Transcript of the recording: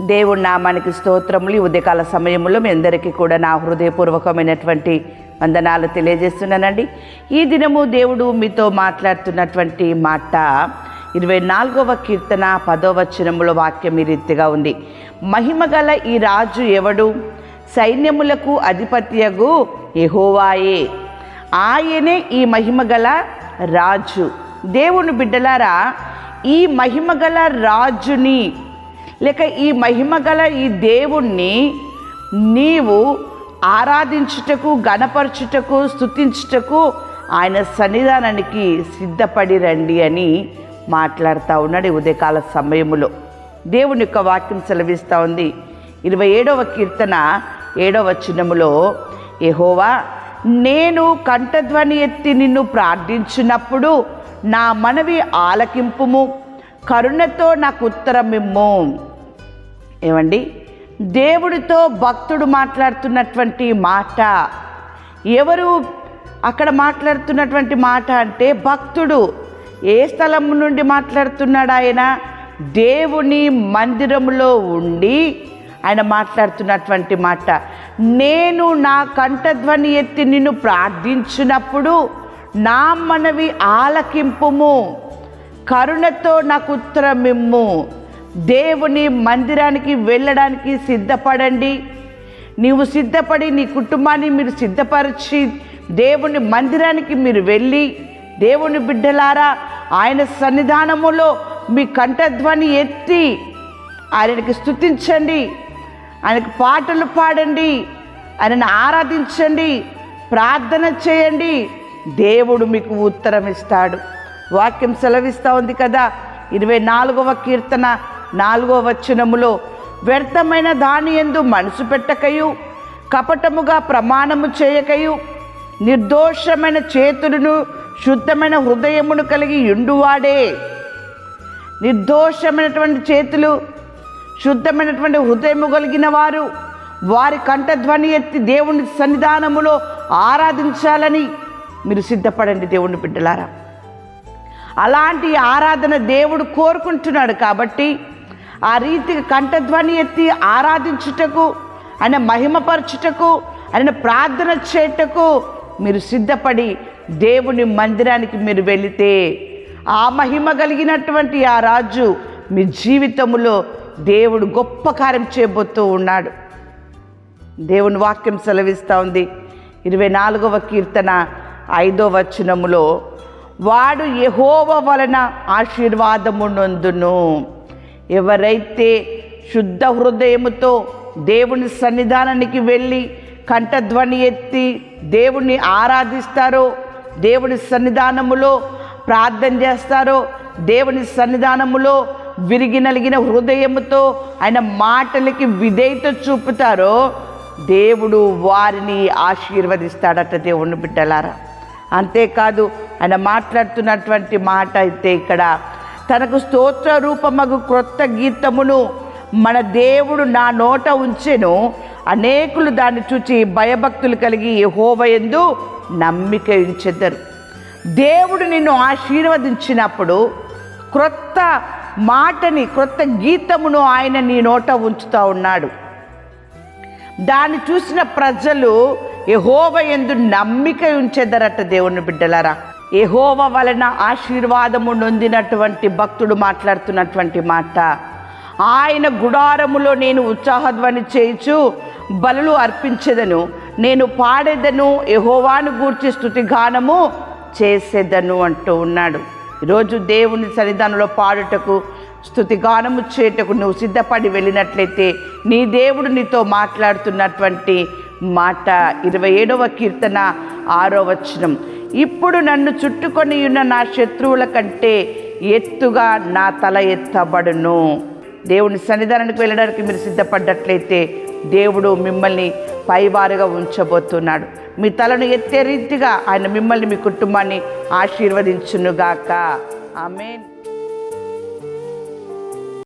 దేవుడి నామానికి స్తోత్రములు. ఈ ఉదయకాల సమయంలో మీ అందరికీ కూడా నా హృదయపూర్వకమైనటువంటి వందనాలు తెలియజేస్తున్నానండి. ఈ దినము దేవుడు మీతో మాట్లాడుతున్నటువంటి మాట ఇరవై నాలుగవ కీర్తన పదో వచనములో వాక్యం ఈ రీతిగా ఉంది. మహిమగల ఈ రాజు ఎవడు? సైన్యములకు అధిపత్యగు ఎహోవాయే ఆయనే ఈ మహిమగల రాజు. దేవుని బిడ్డలారా ఈ మహిమగల రాజుని లేక ఈ మహిమ గల ఈ దేవుణ్ణి నీవు ఆరాధించుటకు గణపరచుటకు స్తుతించుటకు ఆయన సన్నిధానానికి సిద్ధపడి రండి అని మాట్లాడుతూ ఉన్నాడు ఈ ఉదయకాల సమయములో. దేవుని యొక్క వాక్యం సెలవిస్తూ ఉంది. ఇరవై ఏడవ కీర్తన ఏడవ వచనములో ఎహోవా నేను కంఠధ్వని ఎత్తి నిన్ను ప్రార్థించినప్పుడు నా మనవి ఆలకింపుము. కరుణతో నాకు ఉత్తరమిమ్ము. ఏమండి? దేవుడితో భక్తుడు మాట్లాడుతున్నటువంటి మాట. ఎవరు అక్కడ మాట్లాడుతున్నటువంటి మాట అంటే భక్తుడు. ఏ స్థలం నుండి మాట్లాడుతున్నాడు ఆయన? దేవుని మందిరములో ఉండి ఆయన మాట్లాడుతున్నటువంటి మాట. నేను నా కంఠధ్వని ఎత్తి నిన్ను ప్రార్థించినప్పుడు నా మనవి ఆలకింపుము. కరుణతో నాకు ఉత్తరమిమ్ము. దేవుని మందిరానికి వెళ్ళడానికి సిద్ధపడండి. నీవు సిద్ధపడి నీ కుటుంబాన్ని మీరు సిద్ధపరిచి దేవుని మందిరానికి మీరు వెళ్ళి దేవుని బిడ్డలారా ఆయన సన్నిధానములో మీ కంఠధ్వని ఎత్తి ఆయనకి స్తుతించండి. ఆయనకు పాటలు పాడండి. ఆయనను ఆరాధించండి. ప్రార్థన చేయండి. దేవుడు మీకు ఉత్తరం ఇస్తాడు వాక్యం సెలవిస్తూ ఉంది కదా ఇరవై నాలుగవ కీర్తన నాలుగో వచనములో వ్యర్థమైన దాని ఎందు మనసు పెట్టకయు కపటముగా ప్రమాణము చేయకయు నిర్దోషమైన చేతులను శుద్ధమైన హృదయమును కలిగి ఉండువాడే నిర్దోషమైనటువంటి చేతులు శుద్ధమైనటువంటి హృదయము కలిగిన వారు వారి కంఠధ్వని ఎత్తి దేవుని సన్నిధానములో ఆరాధించాలని మీరు సిద్ధపడండి దేవుని బిడ్డలారా. అలాంటి ఆరాధన దేవుడు కోరుకుంటున్నాడు కాబట్టి ఆ రీతి కంఠధ్వని ఎత్తి ఆరాధించుటకు ఆయన మహిమపరచుటకు ఆయన ప్రార్థన చేయుటకు మీరు సిద్ధపడి దేవుని మందిరానికి మీరు వెళితే ఆ మహిమ కలిగినటువంటి ఆ రాజు మీ జీవితంలో దేవుడు గొప్ప కార్యం చేయబోతూ ఉన్నాడు. దేవుని వాక్యం సెలవిస్తూ ఉంది. ఇరవై నాలుగవ కీర్తన ఐదో వచనములో వాడు యహోవ వలన ఆశీర్వాదము నొందును ఎవరైతే శుద్ధ హృదయముతో దేవుని సన్నిధానానికి వెళ్ళి కంఠధ్వని ఎత్తి దేవుణ్ణి ఆరాధిస్తారో దేవుని సన్నిధానములో ప్రార్థన చేస్తారో దేవుని సన్నిధానములో విరిగి నలిగిన హృదయముతో ఆయన మాటలకి విధేయత చూపుతారో దేవుడు వారిని ఆశీర్వదిస్తాడట దేవుని బిడ్డలారా. అంతేకాదు ఆయన మాట్లాడుతున్నటువంటి మాట అయితే ఇక్కడ తనకు స్తోత్ర రూపమగు క్రొత్త గీతమును మన దేవుడు నా నోట ఉంచెను. అనేకులు దాన్ని చూచి భయభక్తులు కలిగి హోవయందు నమ్మిక ఉంచెద్దరు దేవుడు నిన్ను ఆశీర్వదించినప్పుడు క్రొత్త మాటని క్రొత్త గీతమును ఆయన నీ నోట ఉంచుతూ ఉన్నాడు. దాన్ని చూసిన ప్రజలు యహోవ ఎందు నమ్మిక ఉంచెదరట దేవుని బిడ్డలారా. ఎహోవ వలన ఆశీర్వాదము నొందినటువంటి భక్తుడు మాట్లాడుతున్నటువంటి మాట. ఆయన గుడారములో నేను ఉత్సాహధ్వని చేయుచు బలులు అర్పించెదను. నేను పాడేదను యహోవాను గూర్చి స్థుతిగానము చేసేదను అంటూ ఉన్నాడు. ఈరోజు దేవుని సన్నిధానంలో పాడుటకు స్థుతిగానము చేయుటకు నువ్వు సిద్ధపడి వెళ్ళినట్లయితే నీ దేవుడు నీతో మాట్లాడుతున్నటువంటి మాట. ఇరవై ఏడవ కీర్తన ఆరో వచనం. ఇప్పుడు నన్ను చుట్టుకొని ఉన్న నా శత్రువుల కంటే ఎత్తుగా నా తల ఎత్తబడును. దేవుని సన్నిధానానికి వెళ్ళడానికి మీరు సిద్ధపడ్డట్లయితే దేవుడు మిమ్మల్ని పైవారుగా ఉంచబోతున్నాడు. మీ తలను ఎత్తే రీతిగా ఆయన మిమ్మల్ని మీ కుటుంబాన్ని ఆశీర్వదించునుగాక. ఆమెన్.